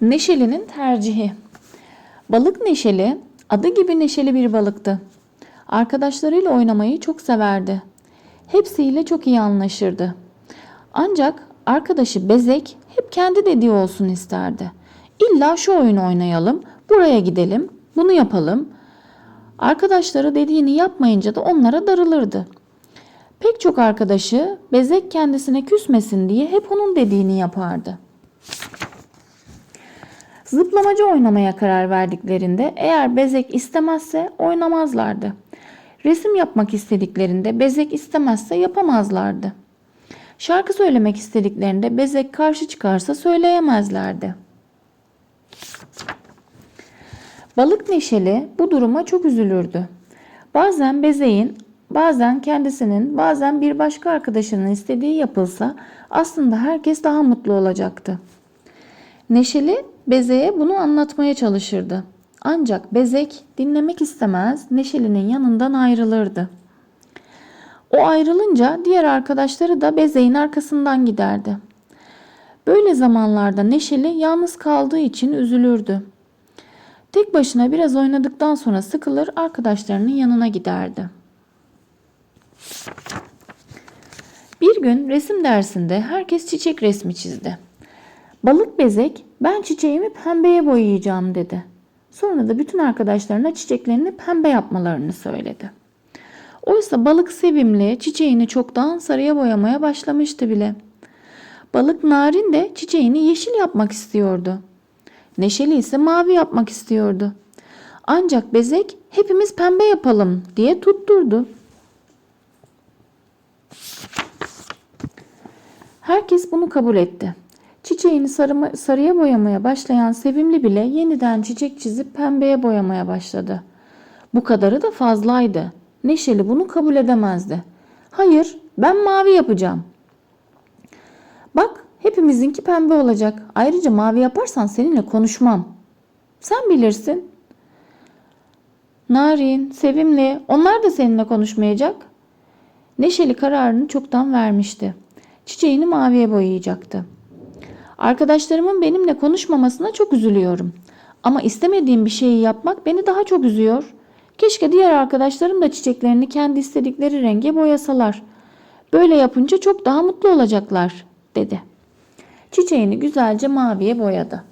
Neşeli'nin tercihi. Balık Neşeli, adı gibi neşeli bir balıktı. Arkadaşlarıyla oynamayı çok severdi. Hepsiyle çok iyi anlaşırdı. Ancak arkadaşı Bezek hep kendi dediği olsun isterdi. İlla şu oyunu oynayalım, buraya gidelim, bunu yapalım. Arkadaşları dediğini yapmayınca da onlara darılırdı. Pek çok arkadaşı Bezek kendisine küsmesin diye hep onun dediğini yapardı. Zıplamacı oynamaya karar verdiklerinde eğer Bezek istemezse oynamazlardı. Resim yapmak istediklerinde Bezek istemezse yapamazlardı. Şarkı söylemek istediklerinde Bezek karşı çıkarsa söyleyemezlerdi. Balık Neşeli bu duruma çok üzülürdü. Bazen Bezek'in, bazen kendisinin, bazen bir başka arkadaşının istediği yapılsa aslında herkes daha mutlu olacaktı. Neşeli Bezek'e bunu anlatmaya çalışırdı. Ancak Bezek dinlemek istemez, Neşeli'nin yanından ayrılırdı. O ayrılınca diğer arkadaşları da Bezek'in arkasından giderdi. Böyle zamanlarda Neşeli yalnız kaldığı için üzülürdü. Tek başına biraz oynadıktan sonra sıkılır arkadaşlarının yanına giderdi. Bir gün resim dersinde herkes çiçek resmi çizdi. Balık bezek ben çiçeğimi pembeye boyayacağım dedi. Sonra da bütün arkadaşlarına çiçeklerini pembe yapmalarını söyledi. Oysa balık sevimli çiçeğini çoktan sarıya boyamaya başlamıştı bile. Balık narin de çiçeğini yeşil yapmak istiyordu. Neşeli ise mavi yapmak istiyordu. Ancak bezek hepimiz pembe yapalım diye tutturdu. Herkes bunu kabul etti. Çiçeğini sarıma, sarıya boyamaya başlayan Sevimli bile yeniden çiçek çizip pembeye boyamaya başladı. Bu kadarı da fazlaydı. Neşeli bunu kabul edemezdi. Hayır, ben mavi yapacağım. Bak, hepimizinki pembe olacak. Ayrıca mavi yaparsan seninle konuşmam. Sen bilirsin. Narin, Sevimli, onlar da seninle konuşmayacak. Neşeli kararını çoktan vermişti. Çiçeğini maviye boyayacaktı. Arkadaşlarımın benimle konuşmamasına çok üzülüyorum. Ama istemediğim bir şeyi yapmak beni daha çok üzüyor. Keşke diğer arkadaşlarım da çiçeklerini kendi istedikleri renge boyasalar. Böyle yapınca çok daha mutlu olacaklar, dedi. Çiçeğini güzelce maviye boyadı.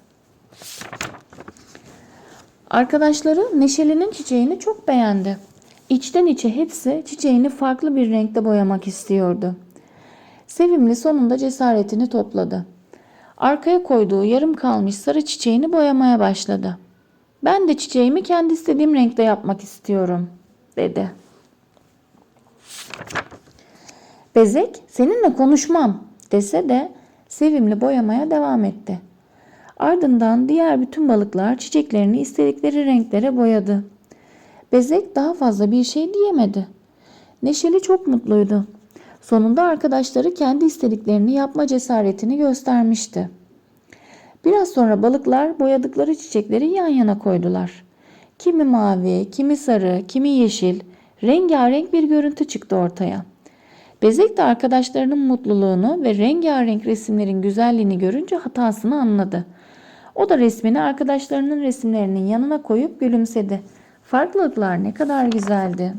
Arkadaşları Neşeli'nin çiçeğini çok beğendi. İçten içe hepsi çiçeğini farklı bir renkte boyamak istiyordu. Sevimli sonunda cesaretini topladı. Arkaya koyduğu yarım kalmış sarı çiçeğini boyamaya başladı. Ben de çiçeğimi kendi istediğim renkte yapmak istiyorum, dedi. Bezek, seninle konuşmam, dese de sevimli boyamaya devam etti. Ardından diğer bütün balıklar çiçeklerini istedikleri renklere boyadı. Bezek daha fazla bir şey diyemedi. Neşeli çok mutluydu. Sonunda arkadaşları kendi istediklerini yapma cesaretini göstermişti. Biraz sonra balıklar boyadıkları çiçekleri yan yana koydular. Kimi mavi, kimi sarı, kimi yeşil, rengarenk bir görüntü çıktı ortaya. Bezek de arkadaşlarının mutluluğunu ve rengarenk resimlerin güzelliğini görünce hatasını anladı. O da resmini arkadaşlarının resimlerinin yanına koyup gülümsedi. Farklılıklar ne kadar güzeldi.